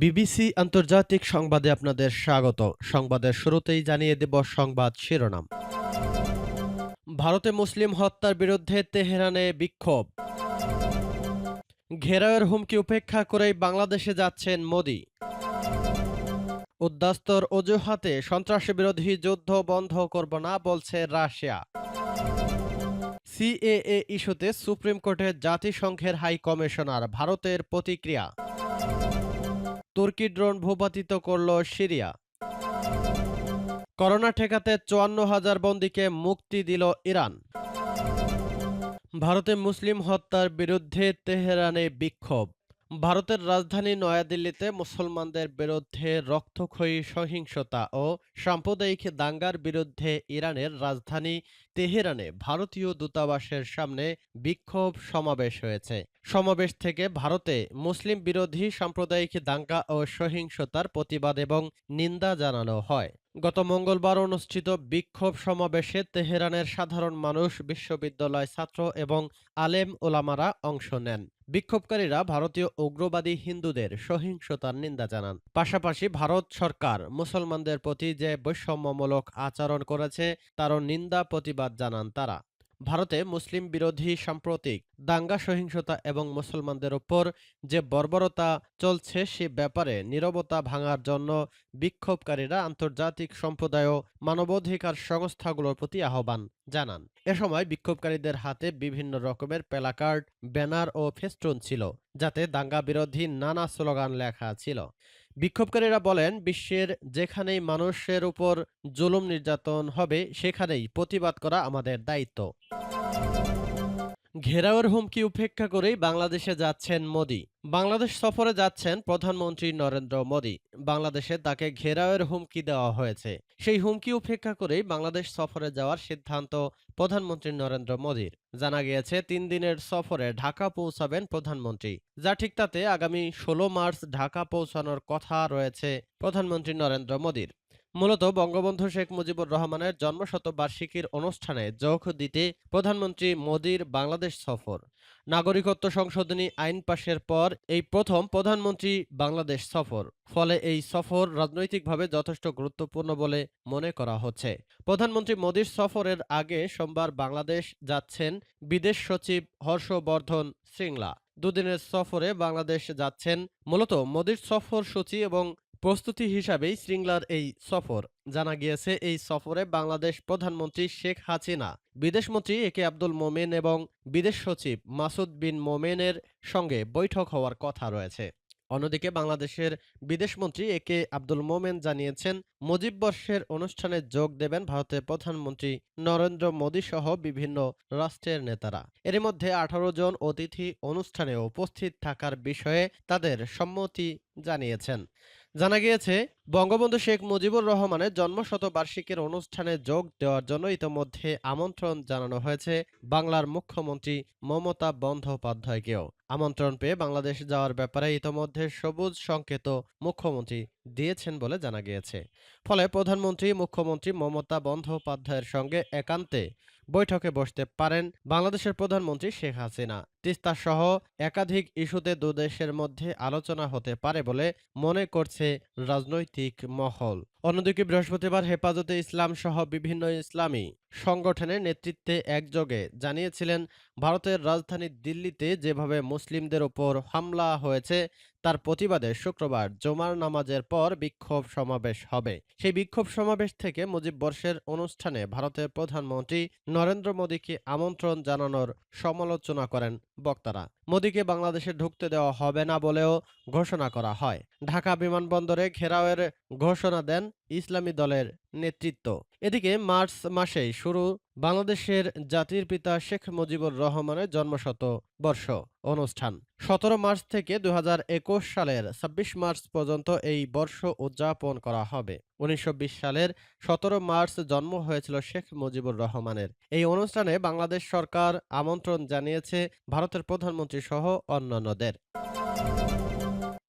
BBC আন্তর্জাতিক সংবাদে আপনাদের স্বাগত। সংবাদের শুরুতেই জানিয়ে দেব সংবাদ শিরোনাম। ভারতে মুসলিম হত্যার বিরুদ্ধে তেহরানে বিক্ষোভ। ঘেরাওয়ের হুমকি উপেক্ষা করেই বাংলাদেশে যাচ্ছেন মোদি। উদ্বাস্তর অজুহাতে সন্ত্রাস বিরোধী যুদ্ধ বন্ধ করব না বলছে রাশিয়া। সিএএ ইস্যুতে সুপ্রিম কোর্টে জাতিসংঘের হাই কমিশনার ভারতের প্রতিক্রিয়া। তুর্কি ড্রোন ভূপাতিত করল সিরিয়া। করোনা ঠেকাতে চুয়ান্ন হাজার বন্দীকে মুক্তি দিল ইরান। ভারতে মুসলিম হত্যার বিরুদ্ধে তেহরানে বিক্ষোভ। ভারতের রাজধানী নয়াদিল্লিতে মুসলমানদের বিরুদ্ধে রক্তক্ষয়ী সহিংসতা ও সাম্প্রদায়িক দাঙ্গার বিরুদ্ধে ইরানের রাজধানী তেহরানে ভারতীয় দূতাবাসের সামনে বিক্ষোভ সমাবেশ হয়েছে। সমাবেশ থেকে ভারতে মুসলিম বিরোধী সাম্প্রদায়িক দাঙ্গা ও সহিংসতার প্রতিবাদ এবং নিন্দা জানানো হয়। গত মঙ্গলবার অনুষ্ঠিত বিক্ষোভ সমাবেশে তেহরানের সাধারণ মানুষ, বিশ্ববিদ্যালয় ছাত্র এবং আলেম ওলামারা অংশ নেন। বিক্ষোভকারীরা ভারতীয় উগ্রবাদী হিন্দুদের সহিংসতার নিন্দা জানান। পাশাপাশি ভারত সরকার মুসলমানদের প্রতি যে বৈষম্যমূলক আচরণ করেছে, তারও নিন্দা প্রতিবাদ জানান তারা। ভারতে মুসলিম বিরোধী সাম্প্রতিক দাঙ্গা, সহিংসতা এবং মুসলমানদের ওপর যে বর্বরতা চলছে সে ব্যাপারে নীরবতা ভাঙার জন্য বিক্ষোভকারীরা আন্তর্জাতিক সম্প্রদায় ও মানবাধিকার সংস্থাগুলোর প্রতি আহ্বান জানান। এ সময় বিক্ষোভকারীদের হাতে বিভিন্ন রকমের প্যালাকার্ড ব্যানার ও ফেস্টুন ছিল, যাতে দাঙ্গা বিরোধী নানা স্লোগান লেখা ছিল। বিক্ষোভকারীরা বলেন বিশ্বের যেখানেই মানুষের উপর জুলুম নির্যাতন হবে সেখানেই প্রতিবাদ করা আমাদের দায়িত্ব। ঘেরাওয়ের হুমকি উপেক্ষা করেই বাংলাদেশে যাচ্ছেন মোদি। বাংলাদেশ সফরে যাচ্ছেন প্রধানমন্ত্রী নরেন্দ্র মোদি। বাংলাদেশে তাকে ঘেরাওয়ের হুমকি দেওয়া হয়েছে। সেই হুমকি উপেক্ষা করেই বাংলাদেশ সফরে যাওয়ার সিদ্ধান্ত প্রধানমন্ত্রী নরেন্দ্র মোদীর। জানা গিয়েছে, তিন দিনের সফরে ঢাকা পৌঁছাবেন প্রধানমন্ত্রী। যা ঠিক তাতে আগামী ষোলো মার্চ ঢাকা পৌঁছানোর কথা রয়েছে প্রধানমন্ত্রী নরেন্দ্র মোদীর। মূলত বঙ্গবন্ধু শেখ মুজিবুর রহমানের জন্মশতবার্ষিকীর অনুষ্ঠানে যোগ দিতে প্রধানমন্ত্রী মোদির বাংলাদেশ সফর। নাগরিকত্ব সংশোধনী আইন পাশের পর এই প্রথম প্রধানমন্ত্রী বাংলাদেশ সফর। ফলে এই সফর রাজনৈতিকভাবে যথেষ্ট গুরুত্বপূর্ণ বলে মনে করা হচ্ছে। প্রধানমন্ত্রী মোদীর সফরের আগে সোমবার বাংলাদেশ যাচ্ছেন বিদেশ সচিব হর্ষবর্ধন শ্রিংলা দুদিনের সফরে বাংলাদেশ যাচ্ছেন মূলত মোদীর সফর সূচি এবং প্রস্তুতি হিসাবেই শৃঙ্গলার এই সফর। জানা গিয়েছে, এই সফরে বাংলাদেশ প্রধানমন্ত্রী শেখ হাসিনা বিদেশমন্ত্রী এ কে আব্দুল মোমেন এবং বিদেশ সচিব মাসুদ বিন মোমেনের সঙ্গে বৈঠক হওয়ার কথা রয়েছে। অন্যদিকে বাংলাদেশের বিদেশমন্ত্রী এ কে আব্দুল মোমেন জানিয়েছেন, মুজিব বর্ষের অনুষ্ঠানে যোগ দেবেন ভারতের প্রধানমন্ত্রী নরেন্দ্র মোদী সহ বিভিন্ন রাষ্ট্রের নেতারা। এর মধ্যে আঠারো জন অতিথি অনুষ্ঠানে উপস্থিত থাকার বিষয়ে তাদের সম্মতি জানিয়েছেন। জানা গিয়েছে, বঙ্গবন্ধু শেখ মুজিবুর রহমানের জন্মশতবার্ষিকীর অনুষ্ঠানে যোগ দেওয়ার জন্য ইতোমধ্যে আমন্ত্রণ জানানো হয়েছে বাংলার মুখ্যমন্ত্রী মমতা বন্দ্যোপাধ্যায়কেও। আমন্ত্রণ পেয়ে বাংলাদেশ যাওয়ার ব্যাপারে ইতোমধ্যে সবুজ সংকেত মুখ্যমন্ত্রী দিয়েছেন বলে জানা গিয়েছে। ফলে প্রধানমন্ত্রী, মুখ্যমন্ত্রী মমতা বন্দ্যোপাধ্যায়ের সঙ্গে একান্তে বৈঠকে বসতে পারেন বাংলাদেশের প্রধানমন্ত্রী শেখ হাসিনা। তিস্তা সহ একাধিক ইস্যুতে দুদেশের মধ্যে আলোচনা হতে পারে বলে মনে করছে রাজনৈতিক মহল। অন্যদিকে বৃহস্পতিবার হেফাজতে ইসলাম সহ বিভিন্ন ইসলামী সংগঠনের নেতৃত্বে একযোগে জানিয়েছিলেন, ভারতের রাজধানী দিল্লিতে যেভাবে মুসলিমদের ওপর হামলা হয়েছে তার প্রতিবাদে শুক্রবার জমার নামাজের পর বিক্ষোভ সমাবেশ হবে। সেই বিক্ষোভ সমাবেশ থেকে মুজিব বর্ষের অনুষ্ঠানে ভারতের প্রধানমন্ত্রী নরেন্দ্র মোদীকে আমন্ত্রণ জানানোর সমালোচনা করেন বক্তারা, মোদীকে বাংলাদেশে ঢুকতে দেওয়া হবে না বলেও ঘোষণা করা হয়। ঢাকা বিমানবন্দরে ঘেরাওয়ের ঘোষণা দেন ইসলামী দলের নেতৃত্ব। এদিকে মার্চ মাসেই শুরু বাংলাদেশের জাতির পিতা শেখ মুজিবুর রহমানের জন্মশত বর্ষ অনুষ্ঠান। সতেরো মার্চ থেকে দু হাজার একুশ সালের ছাব্বিশ মার্চ পর্যন্ত এই বর্ষ উদযাপন করা হবে। উনিশশো বিশ সালের সতেরো মার্চ জন্ম হয়েছিল শেখ মুজিবুর রহমানের। এই অনুষ্ঠানে বাংলাদেশ সরকার আমন্ত্রণ জানিয়েছে ভারতের প্রধানমন্ত্রী সহ অন্যান্যদের।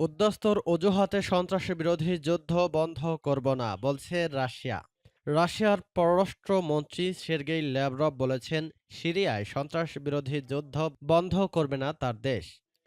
উদ্যস্তর অজুহাতে সন্ত্রাসী বিরোধী যুদ্ধ বন্ধ করব না, বলছে রাশিয়া। রাশিয়ার পররাষ্ট্রমন্ত্রী সের্গেই ল্যাভরভ বলেছেন, সিরিয়ায় সন্ত্রাস বিরোধী যুদ্ধ বন্ধ করবে না তার দেশ।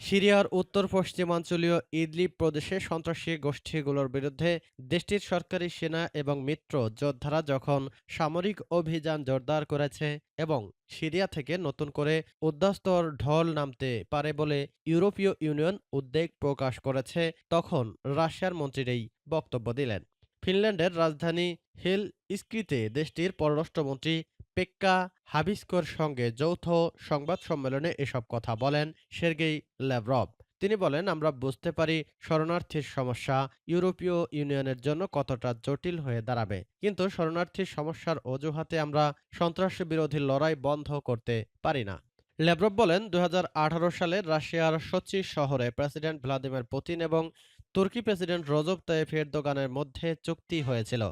সিরিয়ার উত্তর পশ্চিমাঞ্চলীয় ইদলিব প্রদেশে সন্ত্রাসী গোষ্ঠীগুলোর বিরুদ্ধে দেশটির সরকারি সেনা এবং মিত্র যোদ্ধারা যখন সামরিক অভিযান জোরদার করেছে এবং সিরিয়া থেকে নতুন করে উদ্বাস্তর ঢল নামতে পারে বলে ইউরোপীয় ইউনিয়ন উদ্বেগ প্রকাশ করেছে, তখন রাশিয়ার মন্ত্রীর এই বক্তব্য দিলেন। ফিনল্যান্ডের রাজধানী হেল ইস্কিতে দেশটির পররাষ্ট্রমন্ত্রী পেক্কা হাবিস্কোর সঙ্গে যৌথ সংবাদ সম্মেলনে এসব কথা বলেন সের্গেই ল্যাভরভ তিনি বলেন, আমরা বুঝতে পারি শরণার্থীর সমস্যা, ইউরোপীয় ইউনিয়নের জন্য কতটা জটিল হয়ে দাঁড়াবে। কিন্তু শরণার্থীর সমস্যার অজুহাতে আমরা সন্ত্রাস বিরোধী লড়াই বন্ধ করতে পারি না। ল্যাভরভ বলেন দু হাজার আঠারো সালে রাশিয়ার সোচি শহরে প্রেসিডেন্ট ভ্লাদিমির পুতিন এবং তুর্কি প্রেসিডেন্ট রজব তাইপ এরদোগানের মধ্যে চুক্তি হয়েছিল।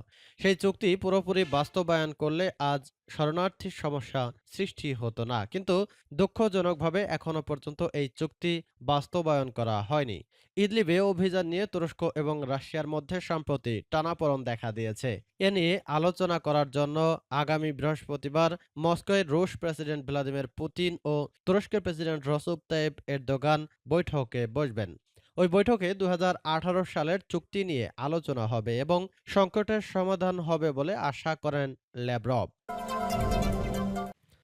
সেই চুক্তি পুরোপুরি বাস্তবায়ন করলে আজ শরণার্থীর সমস্যা সৃষ্টি হতো না। কিন্তু দুঃখজনকভাবে এখনও পর্যন্ত এই চুক্তি বাস্তবায়ন করা হয়নি। ইদলিবে অভিযান নিয়ে তুরস্ক এবং রাশিয়ার মধ্যে সম্প্রতি টানাপোড়ন দেখা দিয়েছে। এ নিয়ে আলোচনা করার জন্য আগামী বৃহস্পতিবার মস্কোয় রুশ প্রেসিডেন্ট ভ্লাদিমির পুতিন ও তুরস্কের প্রেসিডেন্ট রসুব তাইপ এরদোগান বৈঠকে বসবেন। ওই বৈঠকে দু হাজার আঠারো সালের চুক্তি নিয়ে আলোচনা হবে এবং সংকটের সমাধান হবে বলে আশা করেন ল্যাব্রভ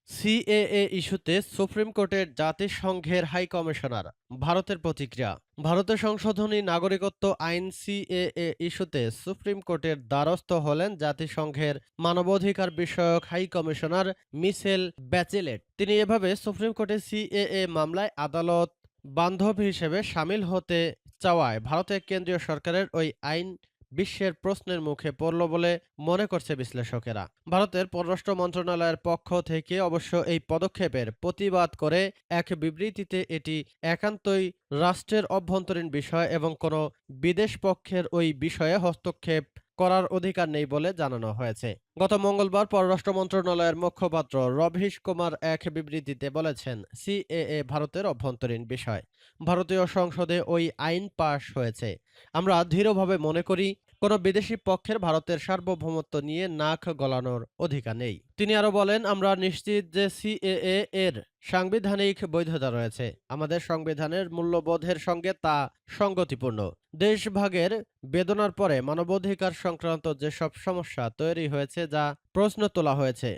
সিএএ ইস্যুতে সুপ্রিম কোর্টের জাতিসংঘের হাই কমিশনার ভারতের প্রতিক্রিয়া। ভারতের সংশোধনী নাগরিকত্ব আইন সিএএ ইস্যুতে সুপ্রিম কোর্টের দ্বারস্থ হলেন জাতিসংঘের মানবাধিকার বিষয়ক হাই কমিশনার মিসেল ব্যাচেলেট। তিনি এভাবে সুপ্রিম কোর্টে সিএএ মামলায় আদালত বান্ধব হিসেবে সামিল হতে চাওয়ায় ভারতের কেন্দ্রীয় সরকারের ওই আইন বিশ্বের প্রশ্নের মুখে পড়ল বলে মনে করছে বিশ্লেষকেরা। ভারতের পররাষ্ট্র মন্ত্রণালয়ের পক্ষ থেকে অবশ্য এই পদক্ষেপের প্রতিবাদ করে এক বিবৃতিতে এটি একান্তই রাষ্ট্রের অভ্যন্তরীণ বিষয় এবং কোনো বিদেশ পক্ষের ওই বিষয়ে হস্তক্ষেপ করার অধিকার নেই বলে জানানো হয়েছে। গত মঙ্গলবার পররাষ্ট্র মন্ত্রণালয়ের মুখপাত্র রভীশ কুমার এক বিবৃতিতে বলেছেন, সিএএ ভারতের অভ্যন্তরীণ বিষয়। ভারতীয় সংসদে ওই আইন পাশ হয়েছে। আমরা দৃঢ়ভাবে মনে করি কোনো বিদেশি পক্ষের ভারতের সার্বভৌমত্ব নিয়ে নাক গলানোর অধিকার নেই। তিনি আরও বলেন, আমরা নিশ্চিত যে সিএএ এর সাংবিধানিক বৈধতা রয়েছে। আমাদের সংবিধানের মূল্যবোধের সঙ্গে তা সঙ্গতিপূর্ণ। দেশভাগের বেদনার পরে মানবাধিকার সংক্রান্ত যেসব সমস্যা তৈরি হয়েছে যা প্রশ্ন তোলা হয়েছে,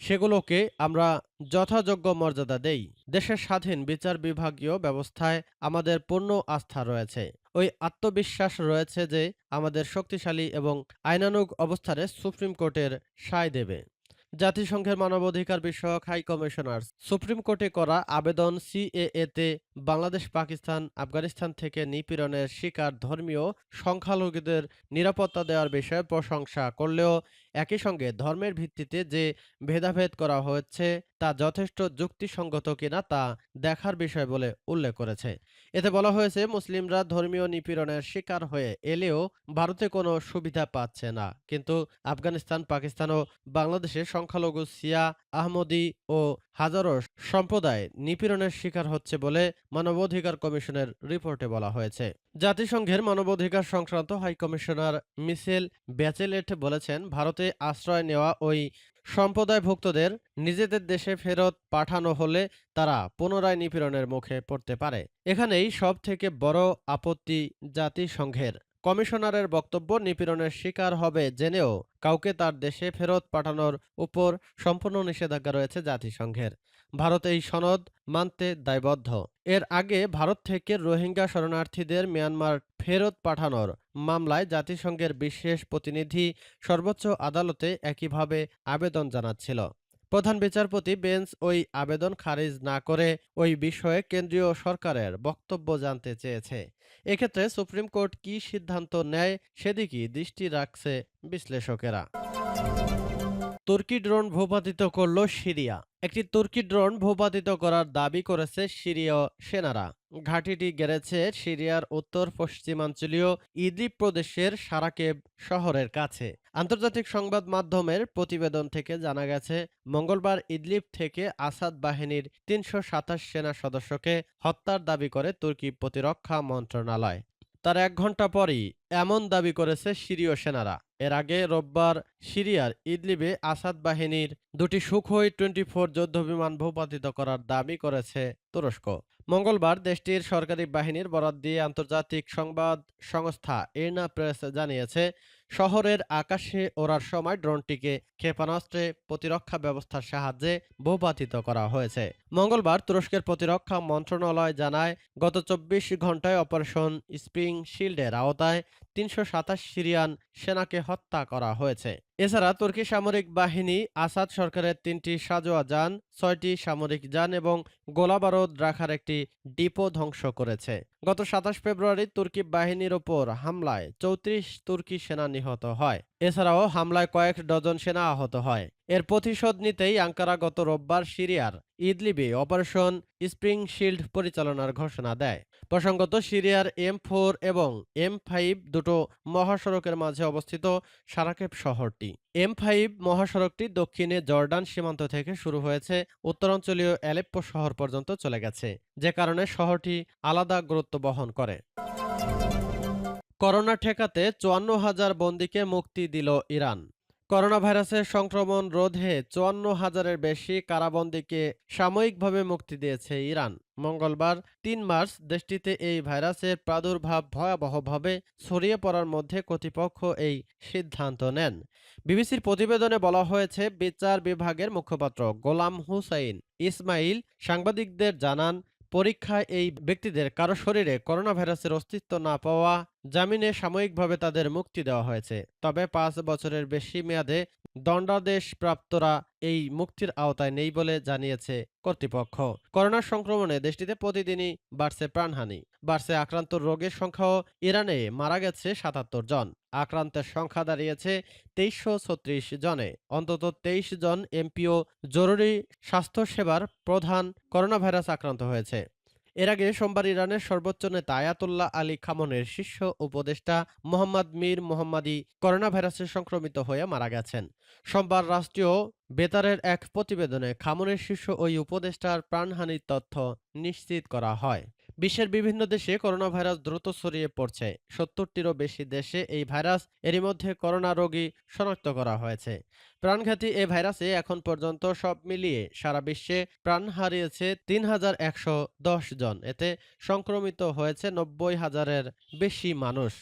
সেগুলোকে আমরা যথাযোগ্য মর্যাদা দেই। দেশের স্বাধীন বিচার বিভাগীয় ব্যবস্থায় আমাদের পূর্ণ আস্থা রয়েছে। ওই আত্মবিশ্বাস রয়েছে যে আমাদের শক্তিশালী এবং আইনানুগ অবস্থানে সুপ্রিম কোর্টের সায় দেবে। জাতিসংঘের মানবাধিকার বিষয়ক হাই কমিশনার সুপ্রিম কোর্টে করা আবেদন সিএএতে বাংলাদেশ, পাকিস্তান, আফগানিস্তান থেকে নিপীড়নের শিকার ধর্মীয় সংখ্যালঘুদের নিরাপত্তা দেওয়ার বিষয়ে প্রশংসা করলেও একই সঙ্গে ধর্মের ভিত্তিতে যে ভেদাভেদ করা হচ্ছে তা যথেষ্ট যুক্তিসঙ্গত কিনা তা দেখার বিষয় বলে উল্লেখ করেছে। এতে বলা হয়েছে, মুসলিমরা ধর্মীয় নিপীড়নের শিকার হয়ে এলেও ভারতে কোনো সুবিধা পাচ্ছে না। কিন্তু আফগানিস্তান, পাকিস্তান ও বাংলাদেশে সংখ্যালঘু সিয়া আহমদি ও হাজারো সম্প্রদায় নিপীড়নের শিকার হচ্ছে বলে মানবাধিকার কমিশনের রিপোর্টে বলা হয়েছে। জাতিসংঘের মানবাধিকার সংক্রান্ত হাইকমিশনার মিসেল ব্যাচেলেট বলেছেন, ভারতে আশ্রয় নেওয়া ওই সম্প্রদায়ভুক্তদের নিজেদের দেশে ফেরত পাঠানো হলে তারা পুনরায় নিপীড়নের মুখে পড়তে পারে। এখানেই সব থেকে বড় আপত্তি জাতিসংঘের। কমিশনারের বক্তব্য, নিপীড়নের শিকার হবে জেনেও কাউকে তার দেশে ফেরত পাঠানোর উপর সম্পূর্ণ নিষেধাজ্ঞা রয়েছে জাতিসংঘের। ভারত এই সনদ মানতে দায়বদ্ধ। এর আগে ভারত থেকে রোহিঙ্গা শরণার্থীদের মিয়ানমার ফেরত পাঠানোর মামলায় জাতিসংঘের বিশেষ প্রতিনিধি সর্বোচ্চ আদালতে একইভাবে আবেদন জানাচ্ছিল। প্রধান বিচারপতি বেঞ্চ ওই আবেদন খারিজ না করে ওই বিষয়ে কেন্দ্রীয় সরকারের বক্তব্য জানতে চেয়েছে। এক্ষেত্রে সুপ্রিম কোর্ট কি সিদ্ধান্ত নেয় সেদিকেই দৃষ্টি রাখছে বিশ্লেষকেরা। তুর্কি ড্রোন ভূপাতিত করল সিরিয়া। একটি তুর্কি ড্রোন ভূপাতিত করার দাবি করেছে সিরীয় সেনারা। ঘাঁটিটি গেড়েছে সিরিয়ার উত্তর পশ্চিমাঞ্চলীয় ইদ্রিব প্রদেশের সারাকেব শহরের কাছে। আন্তর্জাতিক সংবাদ মাধ্যমের প্রতিবেদন থেকে জানা গেছে, মঙ্গলবার ইদলিব থেকে আসাদ বাহিনীর তিনশো সাতাশ সেনা সদস্যকে হত্যার দাবি করে তুর্কি প্রতিরক্ষা মন্ত্রণালয়। তার এক ঘণ্টা পরই এমন দাবি করেছে সিরীয় সেনারা। এর আগে রোববার সিরিয়ার ইদলিবে আসাদ বাহিনীর দুটি সুখোই টোয়েন্টি ফোর যুদ্ধবিমান ভূপাতিত করার দাবি করেছে তুরস্ক। মঙ্গলবার দেশটির সরকারি বাহিনীর বরাত দিয়ে আন্তর্জাতিক সংবাদ সংস্থা এর্না প্রেস জানিয়েছে, শহরের আকাশে ওড়ার সময় ড্রোনটিকে ক্ষেপণাস্ত্রে প্রতিরক্ষা ব্যবস্থার সাহায্যে ভূপাতিত করা হয়েছে। মঙ্গলবার তুরস্কের প্রতিরক্ষা মন্ত্রণালয় জানায়, গত চব্বিশ ঘন্টায় অপারেশন স্প্রিং শিল্ডের আওতায় তিনশো সাতাশ সিরিয়ান সেনাকে হত্যা করা হয়েছে। এছাড়া তুর্কি সামরিক বাহিনী আসাদ সরকারের তিনটি সাজোয়া যান, ছয়টি সামরিক যান এবং গোলাবারুদ রাখার একটি ডিপো ধ্বংস করেছে। গত সাতাশ ফেব্রুয়ারি তুর্কি বাহিনীর ওপর হামলায় চৌত্রিশ তুর্কি সেনা নিহত হয়। এছাড়াও হামলায় কয়েক ডজন সেনা আহত হয়। এর প্রতিশোধ নিতেই আঙ্কারা গত রোববার সিরিয়ার ইদলিবে অপারেশন স্প্রিং শিল্ড পরিচালনার ঘোষণা দেয়। প্রসঙ্গত, সিরিয়ার এম ফোর এবং এম ফাইভ দুটো মহাসড়কের মাঝে অবস্থিত সারাকেপ শহরটি। এম ফাইভ মহাসড়কটি দক্ষিণে জর্ডান সীমান্ত থেকে শুরু হয়েছে, উত্তরাঞ্চলীয় অ্যালেপ্পো শহর পর্যন্ত চলে গেছে, যে কারণে শহরটি আলাদা গুরুত্ব বহন করে। করোনা ঠেকাতে চুয়ান্ন হাজার বন্দীকে মুক্তি দিল ইরান। করোনা ভাইরাসের সংক্রমণ রোধে চুয়ান্ন হাজারের বেশি কারাবন্দীকে সাময়িকভাবে মুক্তি দিয়েছে ইরান। মঙ্গলবার তিন মার্চ দেশটিতে এই ভাইরাসের প্রাদুর্ভাব ভয়াবহভাবে ছড়িয়ে পড়ার মধ্যে কর্তৃপক্ষ এই সিদ্ধান্ত নেন। বিবিসির প্রতিবেদনে বলা হয়েছে, বিচার বিভাগের মুখপাত্র গোলাম হুসাইন ইসমাইল সাংবাদিকদের জানান পরীক্ষায় এই ব্যক্তিদের কারও শরীরে করোনা ভাইরাসের অস্তিত্ব না পাওয়া, জামিনে সাময়িকভাবে তাদের মুক্তি দেওয়া হয়েছে। তবে পাঁচ বছরের বেশি মেয়াদে দণ্ডাদেশ প্রাপ্তরা এই মুক্তির আওতায় নেই বলে জানিয়েছে কর্তৃপক্ষ। করোনা সংক্রমণে দেশটিতে প্রতিদিনই বাড়ছে প্রাণহানি। বাড়ছে আক্রান্ত রোগের সংখ্যাও ইরানে মারা গেছে সাতাত্তর জন। আক্রান্তের সংখ্যা দাঁড়িয়েছে তেইশশো ছত্রিশ জনে। অন্তত তেইশ জন এমপিও জরুরি স্বাস্থ্যসেবার প্রধান করোনা ভাইরাস আক্রান্ত হয়েছে। এর আগে সোমবার ইরানের সর্বোচ্চ নেতা আয়াতুল্লাহ আলী খামনের শীর্ষ উপদেষ্টা মোহাম্মদ মীর মোহাম্মদী করোনা ভাইরাসে সংক্রমিত হয়ে মারা গেছেন। সোমবার রাষ্ট্রীয় বেতারের এক প্রতিবেদনে খামনের শীর্ষ ওই উপদেষ্টার প্রাণহানির তথ্য নিশ্চিত করা হয়। বিশ্বের বিভিন্ন দেশে করোনা ভাইরাস দ্রুত ছড়িয়ে পড়ছে। সত্তরটিরও বেশি দেশে এই ভাইরাস এরই মধ্যে করোনা রোগী শনাক্ত করা হয়েছে। প্রাণঘাতী এ ভাইরাসে এখন পর্যন্ত সব মিলিয়ে সারা বিশ্বে প্রাণ হারিয়েছে তিন হাজার একশো দশ জন। এতে সংক্রমিত হয়েছে নব্বই হাজারের বেশি মানুষ।